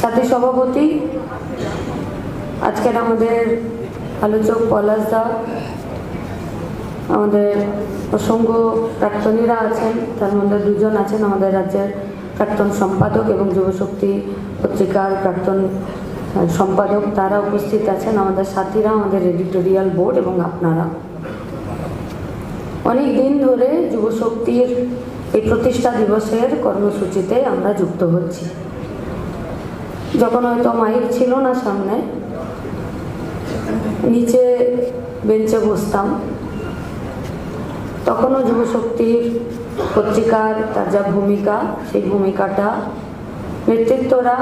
সাথী সভাপতি, আজকের আমাদের আলোচক পলাশ দা, আমাদের অসংখ্য প্রাক্তনীরা আছেন, তার মধ্যে দুজন আছেন আমাদের রাজ্যের প্রাক্তন সম্পাদক এবং যুবশক্তি পত্রিকার প্রাক্তন সম্পাদক। তারা উপস্থিত আছেন আমাদের সাথীরা, আমাদের এডিটোরিয়াল বোর্ড এবং আপনারা। অনেক দিন ধরে যুবশক্তির এই প্রতিষ্ঠা দিবসের কর্মসূচিতে আমরা যুক্ত হচ্ছি। যখন হয়তো মাইক ছিল না সামনে, নিচে বেঞ্চে বসতাম। তখনও যুবশক্তির পত্রিকার তার যা ভূমিকা, সেই ভূমিকাটা, নেতৃত্বরা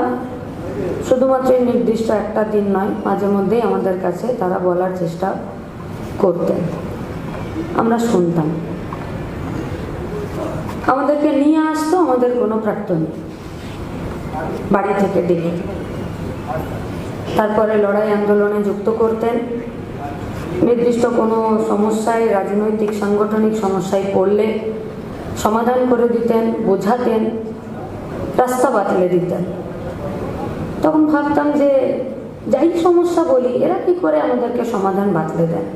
শুধুমাত্র নির্দিষ্ট একটা দিন নয়, মাঝে মধ্যেই আমাদের কাছে তারা বলার চেষ্টা করতেন। আমরা শুনতাম। আমাদেরকে নিয়ে আসতো, আমাদের কোনো প্রাক্তনী বাড়ি থেকে ডেকে তারপরে লড়াই আন্দোলনে যুক্ত করতেন। নির্দিষ্ট কোনো সমস্যায়, রাজনৈতিক, সাংগঠনিক সমস্যায় পড়লে সমাধান করে দিতেন, বোঝাতেন, রাস্তা বাতলে দিতেন। তখন ভাবতাম যে, যাই সমস্যা বলি, এরা কি করে আমাদেরকে সমাধান বাতলে দেন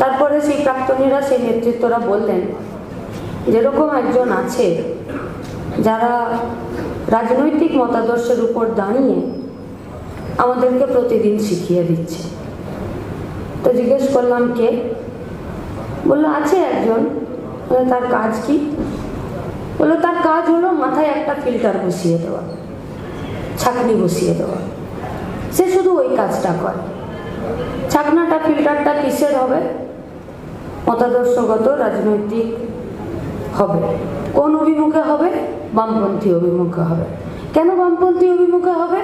তারপরে সেই প্রাক্তনীরা, সেই নেতৃত্বরা বললেন, যেরকম একজন আছে, যারা রাজনৈতিক মতাদর্শের উপর দাঁড়িয়ে আমাদেরকে প্রতিদিন শিখিয়ে দিচ্ছে। তো জিজ্ঞেস করলাম, কে? বলল, আছে একজন। তার কাজ কি? বলল, তার কাজ হলো মাথায় একটা ফিল্টার বসিয়ে দেওয়া, ছাকনি বসিয়ে দেওয়া। সে শুধু ওই কাজটা করে। ছাকনাটা, ফিল্টারটা কিসের হবে? মতাদর্শগত, রাজনৈতিক হবে। কোন অভিমুখে হবে? বামপন্থী অভিমুখ হবে। কেন বামপন্থী অভিমুখে হবে?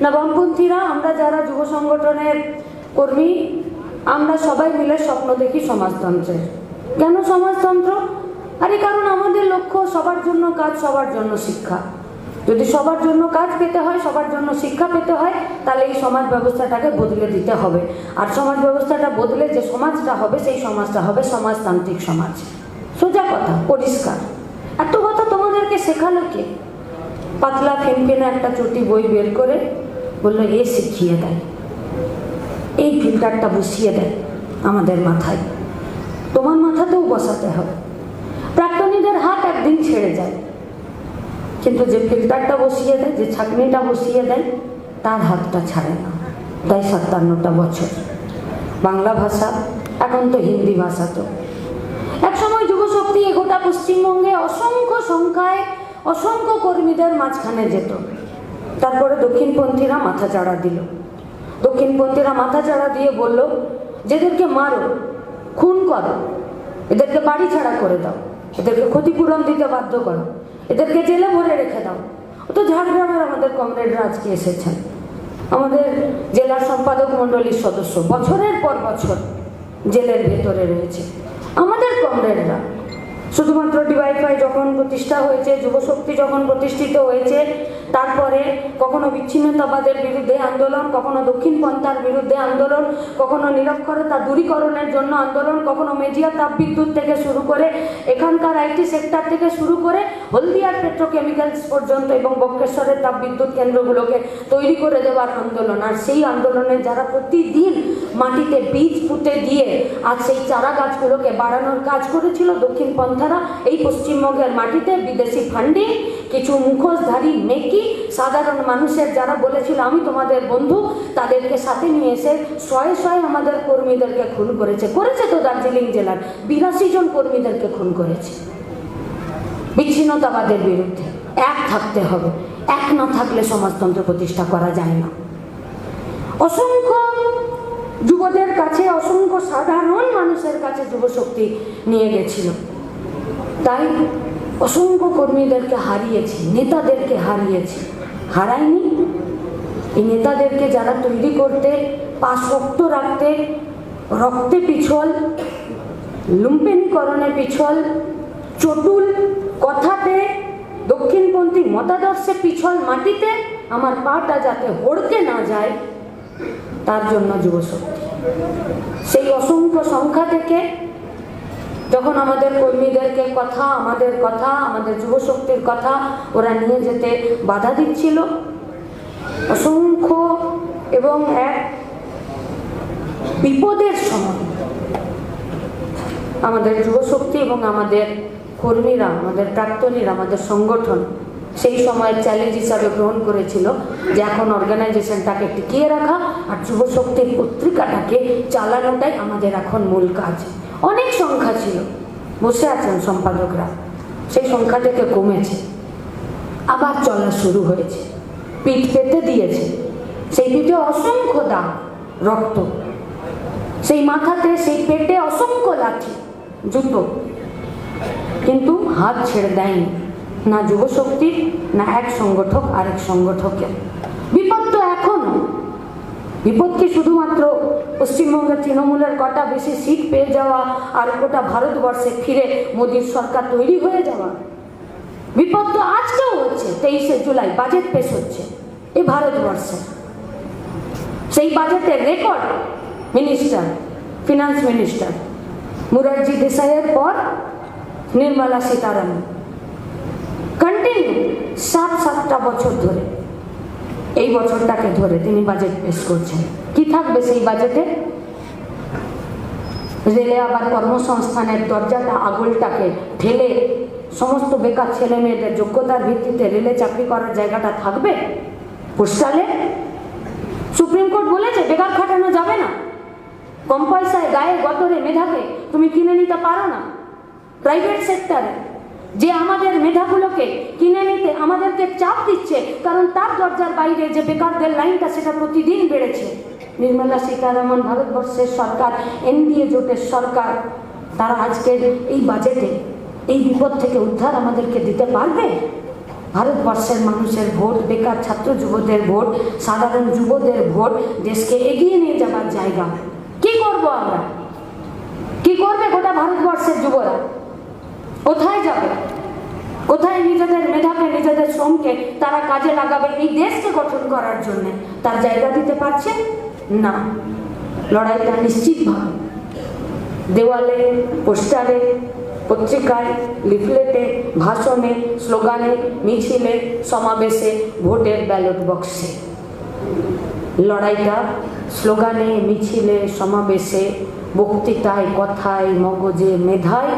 না, বামপন্থীরা আমরা যারা যুব সংগঠনের কর্মী, আমরা সবাই মিলে স্বপ্ন দেখি সমাজতন্ত্রের কেন সমাজতন্ত্র? আরে কারণ আমাদের লক্ষ্য সবার জন্য কাজ, সবার জন্য শিক্ষা। যদি সবার জন্য কাজ পেতে হয়, সবার জন্য শিক্ষা পেতে হয়, তাহলে এই সমাজ ব্যবস্থাটাকে বদলে দিতে হবে। আর সমাজ ব্যবস্থাটা বদলে যে সমাজটা হবে, সেই সমাজটা হবে সমাজতান্ত্রিক সমাজ। সোজা কথা, পরিষ্কার। এত কথা শেখালো কে? পাতলা ফিনফিনে একটা চটি বই বের করে বলল, এ শিখিয়ে দেয়। এই ফিল্টারটা বসিয়ে দেয় আমাদের মাথায়। তোমার মাথাতেও বসাতে হবে। প্রাক্তনীদের হাত একদিন ছেড়ে যায়। কিন্তু যে ফিল্টারটা বসিয়ে দেয়, যে ছাকনিটা বসিয়ে দেয়, তার হাতটা ছাড়ে না। তাই সাতান্নটা বছর। বাংলা ভাষা, এখন তো হিন্দি ভাষা তো। গোটা পশ্চিমবঙ্গে অসংখ্য সংখ্যায় অসংখ্য কর্মীদের মাঝখানে যেত। তারপরে দক্ষিণপন্থীরা মাথা চাড়া দিল। দক্ষিণপন্থীরা মাথা চাড়া দিয়ে বলল, যেদেরকে মারো, খুন করো। এদেরকে বাড়ি ছাড়া করে দাও। এদেরকে ক্ষতিপূরণ দিতে বাধ্য করো। এদেরকে জেলে ভরে রেখে দাও। তো ঝাড়গ্রামের আমাদের কমরেডরা আজকে এসেছেন। আমাদের জেলার সম্পাদক মণ্ডলীর সদস্য বছরের পর বছর জেলের ভেতরে রয়েছে। আমাদের কমরেডরা শুধুমাত্র ডিওয়াইফাই যখন প্রতিষ্ঠা হয়েছে, যুবশক্তি যখন প্রতিষ্ঠিত হয়েছে, তারপরে কখনো বিচ্ছিন্নতাবাদের বিরুদ্ধে আন্দোলন, কখনো দক্ষিণ পন্থার বিরুদ্ধে আন্দোলন, কখনো নিরক্ষরতা দূরীকরণের জন্য আন্দোলন, কখনো মেজিয়া তাপবিদ্যুৎ থেকে শুরু করে এখানকার আইটি সেক্টর থেকে শুরু করে হলদিয়ার পেট্রোকেমিক্যালস পর্যন্ত এবং বক্রেশ্বরের তাপবিদ্যুৎ কেন্দ্রগুলোকে তৈরি করে দেওয়ার আন্দোলন। আর সেই আন্দোলনে যারা প্রতিদিন মাটিতে বীজ পুঁতে দিয়ে আজ সেই চারা গাছগুলোকে বাড়ানোর কাজ করেছিল দক্ষিণ পন্থারা এই পশ্চিমবঙ্গের মাটিতে বিদেশি ফান্ডিং কিছু মুখোশধারী মেকি সাধারণ মানুষের যারা বলেছিল, আমি তোমাদের বন্ধু তাদেরকে সাথে নিয়ে এসে শয়ে শয়ে আমাদের কর্মীদেরকে খুন করেছে। করেছে তো দার্জিলিং জেলার বিরাশি জন কর্মীদেরকে খুন করেছে। বিচ্ছিন্নতাবাদের বিরুদ্ধে এক থাকতে হবে। এক না থাকলে সমাজতন্ত্র প্রতিষ্ঠা করা যায় না। অসংখ্য যুবদের কাছে, অসংখ্য সাধারণ মানুষের কাছে যুবশক্তি নিয়ে গেছিল। তাই অসংখ্য কর্মীদেরকে হারিয়েছি, নেতাদেরকে হারিয়েছি। হারায়নি এই নেতাদেরকে যারা তৈরি করতে পা শক্ত রাখতে, রক্তে পিছল, লুম্পেনীকরণে পিছল, চটুল কথাতে, দক্ষিণপন্থী মতাদর্শে পিছল মাটিতে আমার পাটা যাতে হড়কে না যায়, তার জন্য যুবশক্তি। সেই অসংখ্য সংখ্যা থেকে যখন আমাদের কর্মীদেরকে কথা, আমাদের কথা, আমাদের যুবশক্তির কথা ওরা নিয়ে যেতে বাধা দিচ্ছিল। অসংখ্য এবং এক বিপদের সময় আমাদের যুবশক্তি এবং আমাদের কর্মীরা, আমাদের প্রাক্তনীরা, আমাদের সংগঠন সেই সময়ের চ্যালেঞ্জ হিসাবে গ্রহণ করেছিল যে এখন অর্গানাইজেশনটাকে টিকিয়ে রাখা আর যুবশক্তির পত্রিকাটাকে চালানোটাই আমাদের এখন মূল কাজ। অনেক সংখ্যা ছিল। বসে আছেন সম্পাদকরা। সেই সংখ্যা থেকে কমেছে। আবার চলা শুরু হয়েছে। পিঠ পেতে দিয়েছে। সেই পিঠে অসংখ্য দাগ, রক্ত। সেই মাথাতে সেই পেটে অসংখ্য লাঠি, জুতো। কিন্তু হাত ছেড়ে দেয়নি। না যুবশক্তির, না এক সংগঠক, আরেক সংগঠকের। বিপদ কি শুধুমাত্র পশ্চিমবঙ্গের তৃণমূলের কটা বেশি সিট পেয়ে যাওয়া আর গোটা ভারতবর্ষে ফিরে মোদীর সরকার তৈরি হয়ে যাওয়া। বিপদ তো আজকেও হচ্ছে, তেইশে জুলাই বাজেট পেশ হচ্ছে এই ভারতবর্ষে। সেই বাজেটের record minister finance minister Morarji দেশাইয়ের পর নির্মলা সীতারামন। কন্টিনিউ সাত সাতটা বছর ধরে। এই বছরটাকে ধরে তিনি বাজেট পেশ করছেন। কি থাকবে সেই বাজেটে রেলে আবার কর্মসংস্থানের দরজাটা আগলটাকে ঠেলে সমস্ত বেকার ছেলে মেয়েদের যোগ্যতার ভিত্তিতে রেলে চাকরি করার জায়গাটা থাকবে? পোস্টালে? সুপ্রিম কোর্ট বলেছে বেকার খাটানো যাবে না। কম পয়সায় গায়ে গতরে মেধাকে তুমি কিনে নিতে পারো না। প্রাইভেট সেক্টরে। যে আমাদের মেধাগুলোকে কিনে নিতে আমাদেরকে চাপ দিচ্ছে, কারণ তার দরজার বাইরে যে বেকারদের লাইনটা সেটা প্রতিদিন বেড়েছে। নির্মলা সীতারামন, ভারতবর্ষের সরকার, এনডিএ জোটের সরকার, তারা আজকের এই বাজেটে এই বিপদ থেকে উদ্ধার আমাদেরকে দিতে পারবে? ভারতবর্ষের মানুষের ভোট, বেকার ছাত্র যুবদের ভোট, সাধারণ যুবদের ভোট, দেশকে এগিয়ে নিয়ে যাবার জায়গা। কি করব আমরা? কি করবে গোটা ভারতবর্ষের যুবরা? কোথায় যাবে? কোথায় নিজেদের মেধাকে, নিজেদের শ্রমকে তারা কাজে লাগাবে এই দেশকে গঠন করার জন্য? তার জায়গা দিতে পারছে? না। লড়াইটা নিশ্চিতভাবে দেওয়ালে, পোস্টারে, পত্রিকায়, লিফলেটে, ভাষণে, স্লোগানে, মিছিলে, সমাবেশে, ভোটের ব্যালট বক্সে। লড়াইটা স্লোগানে, মিছিলে, সমাবেশে, বক্তৃতায়, কথায়, মগজে, মেধায়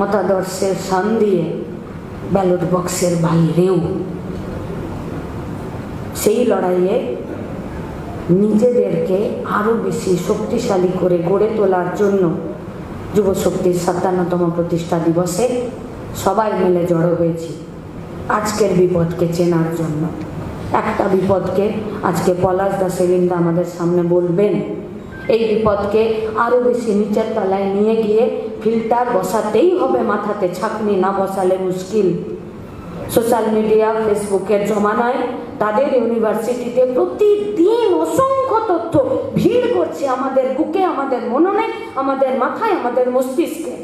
মতাদর্শের সান দিয়ে ব্যালট বক্সের বাইরেও সেই লড়াইয়ে নিজেদেরকে আরও বেশি শক্তিশালী করে গড়ে তোলার জন্য যুবশক্তির সাতান্নতম প্রতিষ্ঠা দিবসে সবাই মিলে জড়ো হয়েছি। আজকের বিপদকে চেনার জন্য। একটা বিপদকে আজকে পলাশ দাস সেলিন্দা আমাদের সামনে বলবেন। এই বিপদকে আরও বেশি নিচের তলায় নিয়ে গিয়ে ফিল্টার বসাতেই হবে মাথাতে, ছাকনি না বসালে মুশকিল। সোশ্যাল মিডিয়া ফেসবুকের জমানায় তাদের ইউনিভার্সিটিতে প্রতিদিন অসংখ্য তথ্য ভিড় করছে আমাদের বুকে, আমাদের মননে, আমাদের মাথায়, আমাদের মস্তিষ্কে।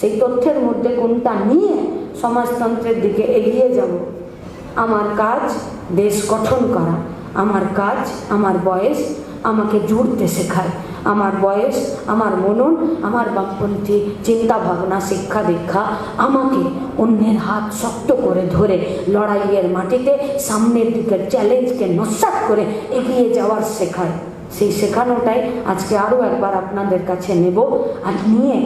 সেই তথ্যের মধ্যে কোনটা নিয়ে সমাজতন্ত্রের দিকে এগিয়ে যাব? আমার কাজ দেশ গঠন করা, আমার কাজ, আমার বয়স আমাকে জুড়তে শেখায়। আমার বয়স, আমার মনন, আমার বামপন্থী চিন্তা ভাবনা শিক্ষা দীক্ষা আমাকে অন্যের হাত শক্ত করে ধরে লড়াইয়ের মাটিতে, সামনের দিকের চ্যালেঞ্জকে নস্বাত করে এগিয়ে যাওয়ার শেখায়। সেই শেখানোটাই আজকে আরও একবার আপনাদের কাছে নেব আর নিয়ে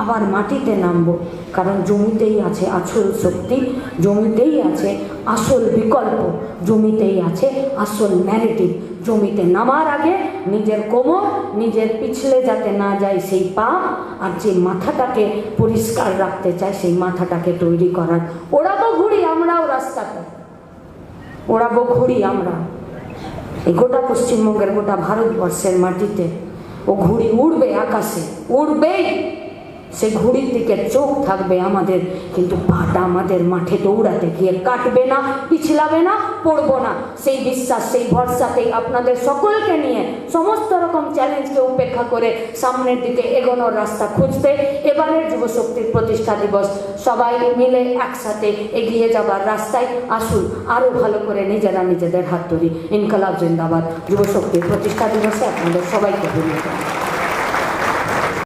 আবার মাটিতে নামবো। কারণ জমিতেই আছে আসল শক্তি, জমিতেই আছে আসল বিকল্প, জমিতেই আছে আসল ন্যারেটিভ জমিতে নামার আগে নিজের কোমর, নিজের পিছলে যাতে না যায় সেই পা, আর যে মাথাটাকে পরিষ্কার রাখতে চায় সেই মাথাটাকে তৈরি করার। ওড়াবো ঘুরি আমরাও রাস্তাটা ওড়াবো ঘুরি আমরা। এই গোটা পশ্চিমবঙ্গের গোটা ভারতবর্ষের মাটিতে ও ঘুড়ি উড়বে আকাশে। উড়বেই। সে ঘুড়ির দিকে চোখ থাকবে আমাদের, কিন্তু পাটা আমাদের মাঠে দৌড়াতে গিয়ে কাটবে না, পিছলাবে না, পড়ব না। সেই বিশ্বাস, সেই ভরসাতেই আপনাদের সকলকে নিয়ে সমস্ত রকম চ্যালেঞ্জকে উপেক্ষা করে সামনের দিকে এগোনোর রাস্তা খুঁজতে এবারের যুবশক্তির প্রতিষ্ঠা দিবস সবাই মিলে একসাথে এগিয়ে যাবার রাস্তায় আসুন আরও ভালো করে নিজেরা নিজেদের হাত ধরি ইনকলাব জিন্দাবাদ। যুবশক্তির প্রতিষ্ঠা দিবসে আপনাদের সবাইকে ধন্যবাদ।